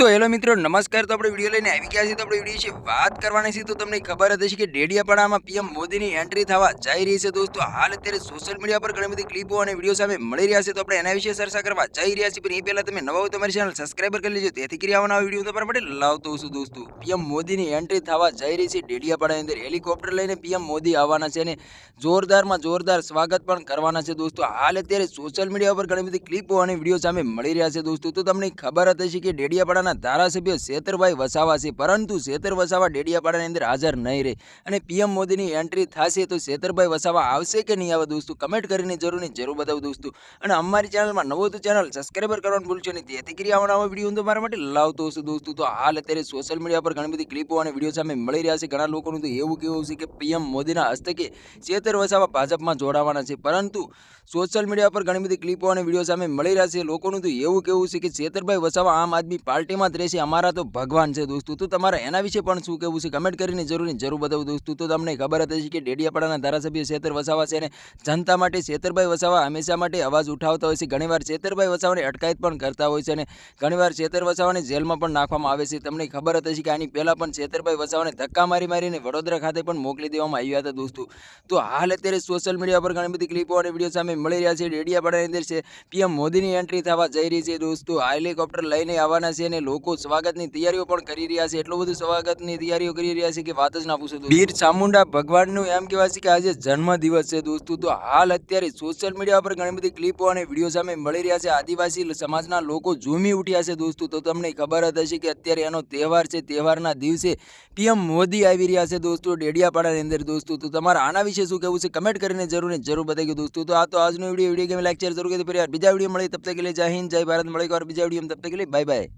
તો હેલો મિત્રો, નમસ્કાર. તો આપણે વીડિયો લઈને આવી ગયા છીએ. તો આપણે વીડિયો વિશે વાત કરવાની છે. તો તમને ખબર હતી કે ડેડિયાપાડામાં પીએમ મોદીની એન્ટ્રી થવા જઈ રહી છે. દોસ્તો, હાલ અત્યારે સોશિયલ મીડિયા પર ઘણી બધી ક્લિપો અને વીડિયો સામે મળી રહ્યા છે. તો આપણે એના વિશે ચર્ચા કરવા જઈ રહ્યા છીએ. પણ એ પહેલાં તમે નવા હોય તમારી ચેનલ સબસ્ક્રાઈબર કરી લેજો. તેથી કરી આવવાના વીડિયો તમારા માટે લાવતો છું, દોસ્તો. પીએમ મોદીની એન્ટ્રી થવા જઈ રહી છે ડેડિયાપાડાની અંદર. હેલિકોપ્ટર લઈને પીએમ મોદી આવવાના છે અને જોરદારમાં જોરદાર સ્વાગત પણ કરવાના છે, દોસ્તો. હાલ અત્યારે સોશિયલ મીડિયા પર ઘણી બધી ક્લિપો અને વીડિયો સામે મળી રહ્યા છે, દોસ્તો. તો તમને ખબર હતી કે ડેડિયાપાડાના ધારાસભ્ય શેતરભાઈ વસાવા છે, પરંતુ શેતર વસાવા ડેડિયાપાડાની અંદર હાજર નહીં રહે. અને પીએમ મોદીની એન્ટ્રી થશે તો શેતરભાઈ વસાવા આવશે કે નહીં આવે દોસ્તો? કમેન્ટ કરીને જરૂર નહીં જરૂર બતાવું દોસ્તો. અને અમારી ચેનલમાં નવો તો ચેનલ સબસ્ક્રાઈબર કરવાનું ભૂલશો નહીં. તેથી કરી આવવાના આવા વીડિયો હું તમારા માટે લાવતો હશે દોસ્તો. તો હાલ અત્યારે સોશિયલ મીડિયા પર ઘણી બધી ક્લિપો અને વીડિયો સામે મળી રહ્યા છે. ઘણા લોકોનું તો એવું કેવું છે કે પીએમ મોદીના હસ્તકે શેતર વસાવા ભાજપમાં જોડાવાના છે. પરંતુ સોશિયલ મીડિયા પર ઘણી બધી ક્લિપો અને વીડિયો સામે મળી રહ્યા છે. લોકોનું તો એવું કેવું છે કે શેતરભાઈ વસાવા આમ આદમી પાર્ટીમાં જ રહેશે. અમારા તો ભગવાન છે દોસ્તો. તો તમારે એના વિશે પણ શું કહેવું છે? કમેન્ટ કરીને જરૂરી જરૂર બતાવું દોસ્તો. તો તમને ખબર હશે કે ડેડિયાપાડાના ધારાસભ્ય શેતર વસાવા છે અને જનતા માટે શેતરભાઈ વસાવા હંમેશા માટે અવાજ ઉઠાવતા હોય છે. ઘણીવાર શેતરભાઈ વસાવાની અટકાયત પણ કરતા હોય છે અને ઘણીવાર શેતર વસાવાને જેલમાં પણ નાખવામાં આવે છે. તમને ખબર હશે કે આની પહેલાં પણ શેતરભાઈ વસાવાને ધક્કા મારી મારીને વડોદરા ખાતે પણ મોકલી દેવામાં આવ્યા હતા દોસ્તો. તો હાલ અત્યારે સોશિયલ મીડિયા પર ઘણી બધી ક્લિપો અને વીડિયો સામે મળી રહ્યા છે. ડેડિયાપાડાની અંદર છે. પીએમ મોદીની એન્ટ્રી થવા જઈ રહી છે દોસ્તો. હેલિકોપ્ટર લઈને આવવાના છે અને લોકો સ્વાગતની તૈયારીઓ પણ કરી રહ્યા છે. એટલું બધું સ્વાગતની તૈયારીઓ કરી રહ્યા છે કે વાત જ ના પૂછો. વીર ચામુંડા ભગવાનનું એમ કહેવાય છે કે આજે જન્મ દિવસ છે દોસ્તો. તો હાલ અત્યારે સોશિયલ મીડિયા પર ઘણી બધી ક્લિપો અને વીડિયો સામે મળી રહ્યા છે. આદિવાસી સમાજના લોકો ઝૂમી ઉઠ્યા છે દોસ્તો. તો તમને ખબર જ હશે કે અત્યારે એનો તહેવાર છે. તહેવારના દિવસે પીએમ મોદી આવી રહ્યા છે દોસ્તો ડેડિયાપાડાની અંદર દોસ્તો. તો તમારા આના વિશે શું કહેવું છે? કમેન્ટ કરીને જરૂર જરૂર બતાવી દોસ્તો. તો આ તો આજનો વીડિયો વીડિયો ગેમ લેક્ચર જરૂર કરી બીજા વીડિયો મળી. તબ તક લીએ જય હિન્દ, જય ભારત. મળે એક વાર બીજા વીડિયો તબ તક કે લીએ બાય બાય